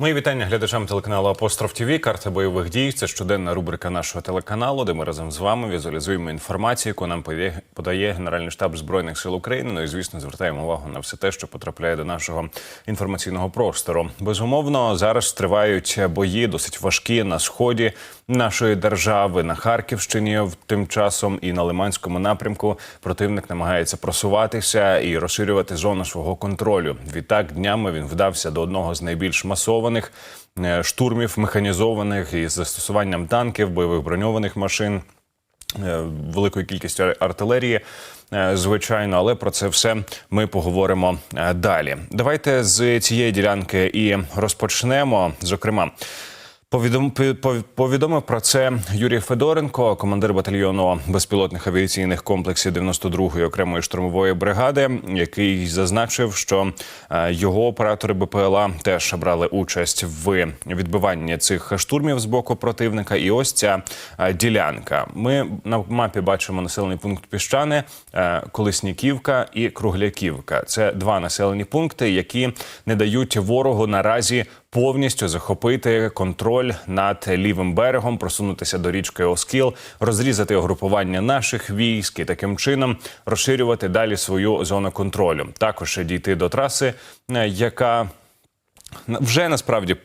Мої вітання глядачам телеканалу Апостроф ТВ. Карта бойових дій. Це щоденна рубрика нашого телеканалу, де ми разом з вами візуалізуємо інформацію, яку нам подає- Генеральний штаб збройних сил України. Ну і звісно, звертаємо увагу на все те, що потрапляє до нашого інформаційного простору. Безумовно, зараз тривають бої досить важкі на сході нашої держави на Харківщині. Тим часом і на Лиманському напрямку противник намагається просуватися і розширювати зону свого контролю. Відтак днями він вдався до одного з найбільш масованих е, штурмів механізованих із застосуванням танків, бойових броньованих машин. е, Великою кількістю артилерії, е, звичайно, але про це все ми поговоримо далі. Давайте з цієї ділянки і розпочнемо. Зокрема, повідомив про це Юрій Федоренко, командир батальйону безпілотних авіаційних комплексів 92-ї окремої штурмової бригади, який зазначив, що е, його оператори БПЛА теж брали участь в відбиванні цих штурмів з боку противника. І ось ця е, ділянка. Ми на мапі бачимо населений пункт Піщани, е, Колесніківка і Кругляківка. Це два населені пункти, які не дають ворогу наразі повністю захопити контроль над лівим берегом, просунутися до річки Оскіл, розрізати угрупування наших військ і таким чином розширювати далі свою зону контролю. Також дійти до траси, е, яка вже насправді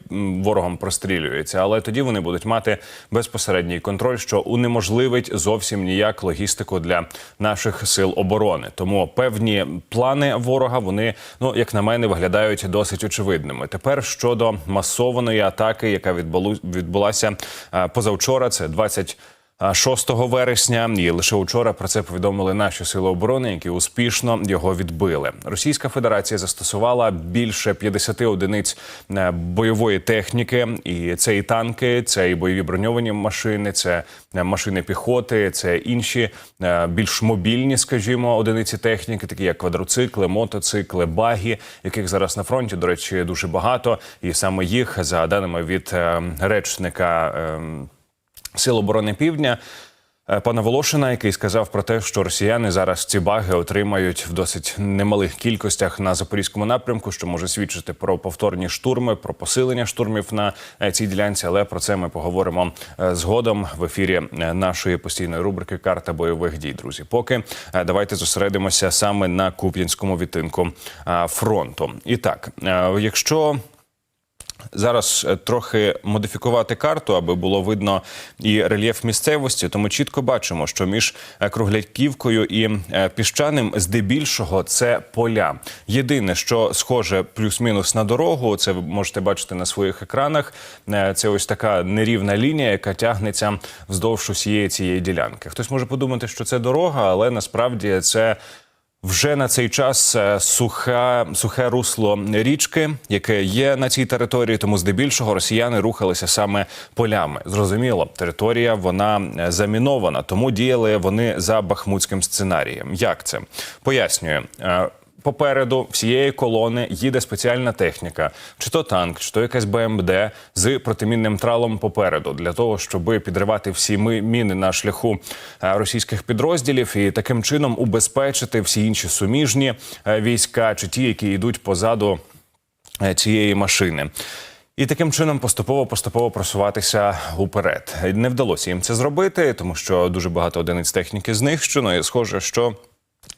ворогом прострілюється, але тоді вони будуть мати безпосередній контроль, що унеможливить зовсім ніяк логістику для наших сил оборони. Тому певні плани ворога вони, ну як на мене, виглядають досить очевидними. Тепер щодо масованої атаки, яка відбулася е, позавчора, це 20 а 6 вересня, і лише учора про це повідомили наші сили оборони, які успішно його відбили. Російська Федерація застосувала більше 50 одиниць е, бойової техніки, і це і танки, це і бойові броньовані машини, це е, машини піхоти, це інші е, більш мобільні, скажімо, одиниці техніки, такі як квадроцикли, мотоцикли, баги, яких зараз на фронті, до речі, дуже багато. І саме їх, за даними від речника. Сил оборони Півдня е, пана Волошина, який сказав про те, що росіяни зараз ці баги отримають в досить немалих кількостях на запорізькому напрямку, що може свідчити про повторні штурми, про посилення штурмів на е, цій ділянці. Але про це ми поговоримо е, згодом в ефірі нашої постійної рубрики Карта бойових дій. Друзі, поки давайте зосередимося саме на Куп'янському відтинку фронту. І так, якщо зараз е, трохи модифікувати карту, аби було видно і рельєф місцевості, то ми чітко бачимо, що між е, Кругляківкою і е, піщаним здебільшого це поля. Єдине, що схоже плюс-мінус на дорогу, це ви можете бачити на своїх екранах. Це ось така нерівна лінія, яка тягнеться вздовж усієї цієї ділянки. Хтось може подумати, що це дорога, але насправді це. Вже на цей час е, суха, сухе русло річки, яке є на цій території, тому здебільшого росіяни рухалися саме полями. Зрозуміло, територія вона е, замінована, тому діяли вони за бахмутським сценарієм. Як це пояснюю? Попереду всієї колони їде спеціальна техніка, чи то танк, чи то якась БМД з протимінним тралом попереду, для того, щоб підривати всі ми- міни на шляху е, російських підрозділів і таким чином убезпечити всі інші суміжні е, війська, чи ті, які йдуть позаду е, цієї машини. І таким чином поступово поступово просуватися уперед. Не вдалося їм це зробити, тому що дуже багато одиниць техніки знищено, і схоже, що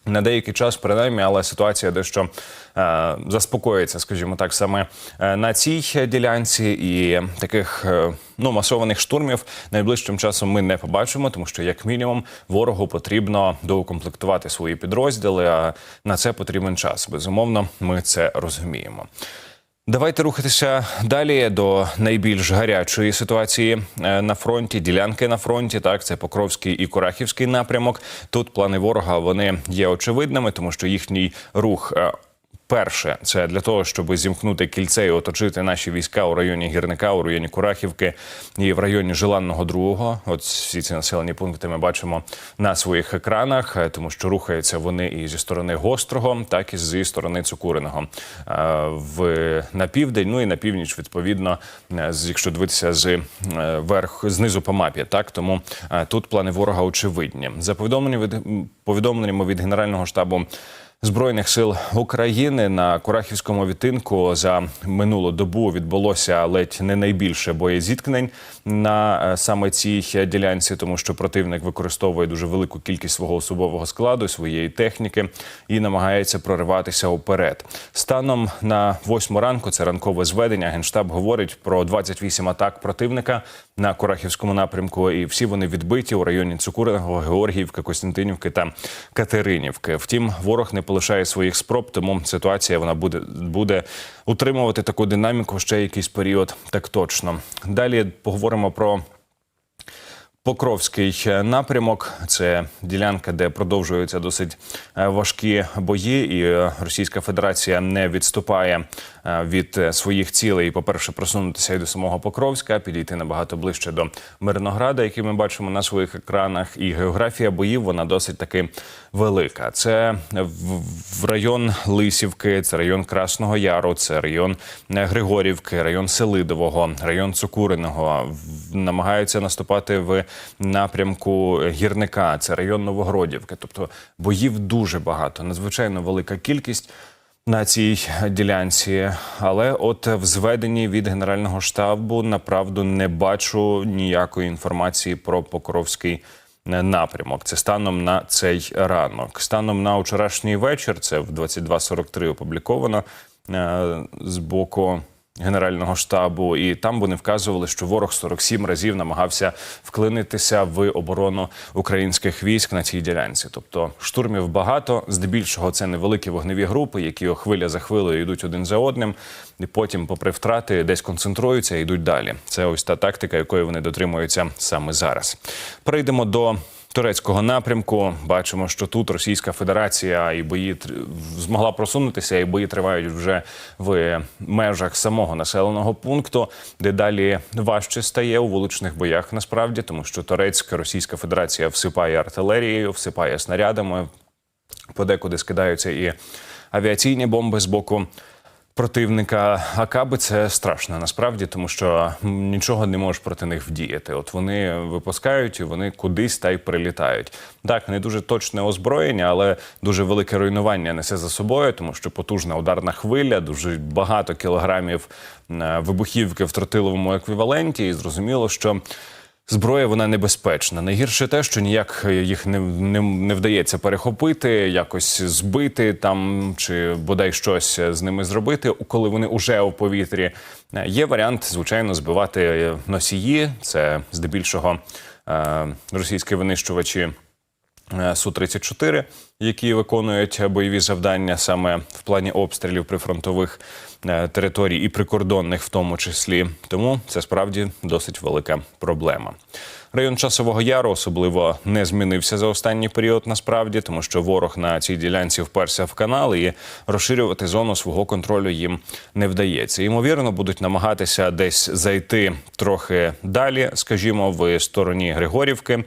на деякий час, принаймні, але ситуація дещо е, заспокоїться, скажімо так, саме е, на цій ділянці, і таких е, ну масованих штурмів найближчим часом ми не побачимо, тому що як мінімум ворогу потрібно доукомплектувати свої підрозділи. А на це потрібен час. Безумовно, ми це розуміємо. Давайте рухатися далі до найбільш гарячої ситуації е, на фронті. Ділянки на фронті. Так, це Покровський і Курахівський напрямок. Тут плани ворога вони є очевидними, тому що їхній рух. Перше, це для того, щоб зімкнути кільце і оточити наші війська у районі гірника, у районі Курахівки і в районі Желанного другого. От всі ці населені пункти ми бачимо на своїх екранах, е, тому що рухаються вони і зі сторони гострого, так і зі сторони цукуриного Е, в на південь. Ну і на північ, відповідно, е, якщо дивитися з верх знизу по мапі. Так тому тут плани ворога очевидні. За повідомленнями від повідомленнями від генерального штабу Збройних сил України на Курахівському відтинку за минулу добу відбулося ледь не найбільше боєзіткнень на е, саме цій ділянці, тому що противник використовує дуже велику кількість свого особового складу, своєї техніки і намагається прориватися уперед. Станом на восьму ранку це ранкове зведення. Генштаб говорить про 28 атак противника на Курахівському напрямку, і всі вони відбиті у районі Цукурного, Георгіївки, Костянтинівки та Катеринівки. Втім, ворог не полишає своїх спроб, тому ситуація вона буде, буде утримувати таку динаміку ще якийсь період. Так точно. Далі поговоримо про. Покровський напрямок це ділянка, де продовжуються досить е, важкі бої, і е, Російська Федерація не відступає е, від своїх цілей. По перше, просунутися і до самого Покровська, підійти набагато ближче до Мирнограда, який ми бачимо на своїх екранах. І географія боїв вона досить таки велика. Це в район Лисівки, це район Красного Яру, це район Григорівки, район Селидового, район Цукуриного. Намагаються наступати в напрямку гірника. Це район Новогродівки. Тобто боїв дуже багато, надзвичайно велика кількість. На цій ділянці, але от в зведенні від генерального штабу направду не бачу ніякої інформації про Покровський е, напрямок. Це станом на цей ранок. Станом на вчорашній вечір, це в 22.43 опубліковано е, з боку. Генерального штабу, і там вони вказували, що ворог 47 разів намагався вклинитися в оборону українських військ на цій ділянці. Тобто штурмів багато. Здебільшого це невеликі вогневі групи, які хвиля за хвилею йдуть один за одним, і потім, попри втрати, десь концентруються і йдуть далі. Це ось та тактика, якої вони дотримуються саме зараз. Перейдемо до турецького напрямку. Бачимо, що тут Російська Федерація і бої змогла просунутися, і бої тривають вже в межах самого населеного пункту, де далі важче стає у вуличних боях. Насправді, тому що Турецька Російська Федерація всипає артилерією, всипає снарядами. Подекуди скидаються і авіаційні бомби з боку противника. А каби це страшно насправді, тому що нічого не можеш проти них вдіяти. От вони випускають і вони кудись та й прилітають. Так, не дуже точне озброєння, але дуже велике руйнування несе за собою, тому що потужна ударна хвиля, дуже багато кілограмів е, вибухівки в тротиловому еквіваленті, і зрозуміло, що. Зброя вона небезпечна. Найгірше те, що ніяк їх не, не, не вдається перехопити, якось збити там чи бодай щось з ними зробити, коли вони уже у повітрі. Е, Є варіант, звичайно, збивати носії. Це здебільшого е, російські винищувачі. Су 34 які виконують бойові завдання саме в плані обстрілів прифронтових е, територій і прикордонних, в тому числі. Тому це справді досить велика проблема. Район часового яру особливо не змінився за останній період, насправді, тому що ворог на цій ділянці вперся в канал і розширювати зону свого контролю їм не вдається. Ймовірно, будуть намагатися десь зайти трохи далі, скажімо, в стороні Григорівки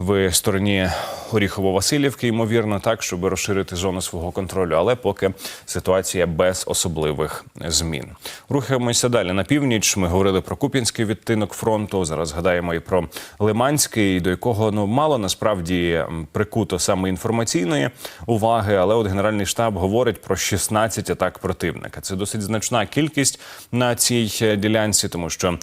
в стороні Оріхово-Василівки, ймовірно, так, щоб розширити зону свого контролю. Але поки ситуація без особливих змін. Рухаємося далі на північ. Ми говорили про Куп'янський відтинок фронту. Зараз згадаємо і про Лиманський, до якого ну мало насправді прикуто саме інформаційної уваги. Але от Генеральний штаб говорить про 16 атак противника. Це досить значна кількість на цій е, ділянці, тому що.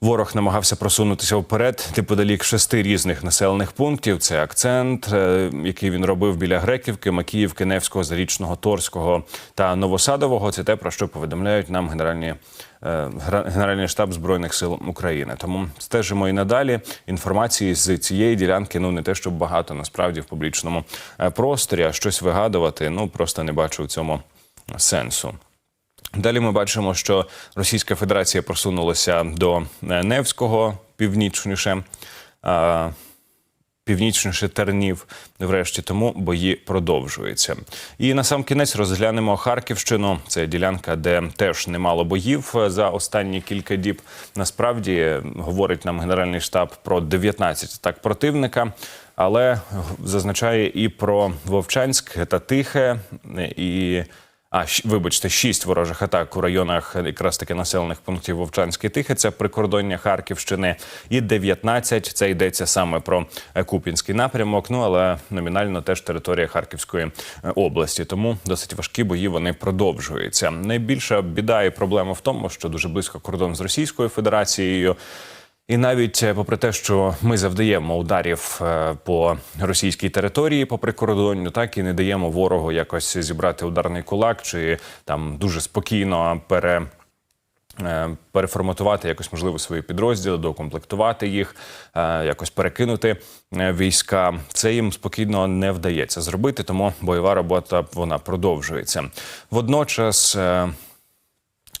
Ворог намагався просунутися вперед неподалік шести різних населених пунктів. Це акцент, е, який він робив біля Греківки, Макіївки, Невського, Зарічного, Торського та Новосадового. Це те, про що повідомляють нам генеральні. е, Генеральний штаб збройних сил України. Тому стежимо і надалі. Інформації з цієї ділянки ну не те, щоб багато насправді в публічному е, просторі, а щось вигадувати. Ну просто не бачу в цьому сенсу. Далі ми бачимо, що Російська Федерація просунулася до е, Невського північніше. Північніше тернів, врешті тому бої продовжуються. І на сам кінець розглянемо Харківщину. Це ділянка, де теж немало боїв е, за останні кілька діб. Насправді е, говорить нам генеральний штаб про 19 атак противника, але зазначає і про Вовчанськ та Тихе, і а вибачте, шість ворожих атак у районах якраз таки населених пунктів Вовчанський Тихе, це прикордоння Харківщини, і 19 це йдеться саме про е, Купінський напрямок. Ну але номінально теж територія Харківської е, області. Тому досить важкі бої вони продовжуються. Найбільша біда і проблема в тому, що дуже близько кордон з Російською Федерацією. І навіть е, попри те, що ми завдаємо ударів е, по російській території по прикордонню, так і не даємо ворогу якось зібрати ударний кулак чи там дуже спокійно пере. е, Переформатувати якось можливо свої підрозділи, доукомплектувати їх, якось перекинути війська. Це їм спокійно не вдається зробити, тому бойова робота вона продовжується. Водночас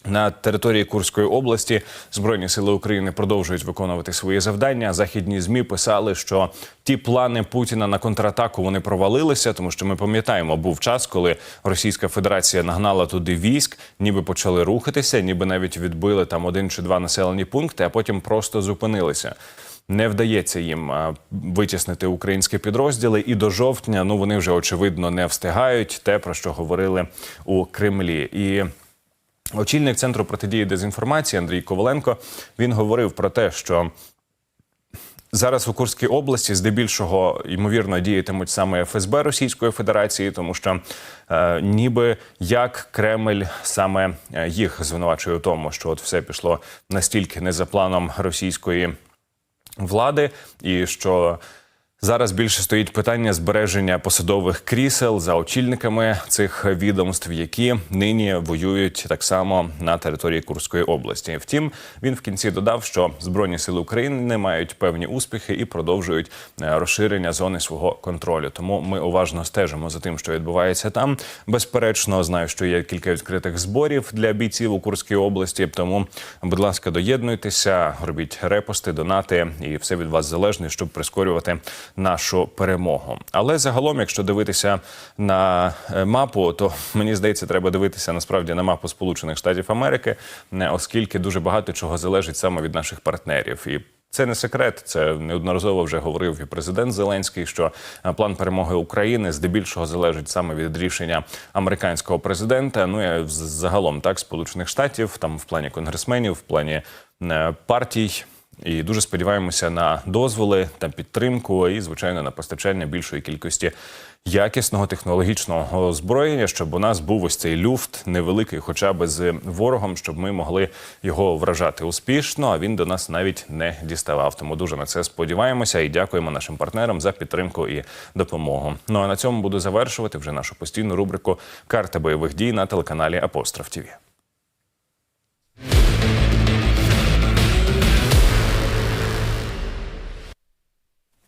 на території Курської області Збройні сили України продовжують виконувати свої завдання. Західні змі писали, що ті плани Путіна на контратаку вони провалилися, тому що ми пам'ятаємо, був час, коли Російська Федерація нагнала туди військ, ніби почали рухатися, ніби навіть відбили там один чи два населені пункти, а потім просто зупинилися. Не вдається їм витіснити українські підрозділи, і до жовтня ну вони вже очевидно не встигають те, про що говорили у Кремлі. І Очільник центру протидії дезінформації Андрій Коваленко він говорив про те, що зараз у Курській області здебільшого ймовірно діятимуть саме ФСБ Російської Федерації, тому що е, ніби як Кремль саме е, їх звинувачує у тому, що от все пішло настільки не за планом російської влади, і що зараз більше стоїть питання збереження посадових крісел за очільниками цих відомств, які нині воюють так само на території Курської області. Втім, він в кінці додав, що збройні сили України мають певні успіхи і продовжують е, розширення зони свого контролю. Тому ми уважно стежимо за тим, що відбувається там. Безперечно, знаю, що є кілька відкритих зборів для бійців у Курській області. Тому, будь ласка, доєднуйтеся, робіть репости, донати, і все від вас залежне, щоб прискорювати нашу перемогу. Але загалом, якщо дивитися на е, мапу, то мені здається, треба дивитися насправді на мапу Сполучених Штатів Америки, оскільки дуже багато чого залежить саме від наших партнерів і. Це не секрет, це неодноразово вже говорив і президент Зеленський, що е, план перемоги України здебільшого залежить саме від рішення американського президента. Ну і загалом так сполучених штатів, там в плані конгресменів, в плані е, партій. І дуже сподіваємося на дозволи та підтримку, і звичайно на постачання більшої кількості якісного технологічного озброєння, щоб у нас був ось цей люфт невеликий, хоча б з ворогом, щоб ми могли його вражати успішно. А він до нас навіть не діставав. Тому дуже на це сподіваємося і дякуємо нашим партнерам за підтримку і допомогу. Ну а на цьому буду завершувати вже нашу постійну рубрику Карта бойових дій на телеканалі Апостроф ТІВІ.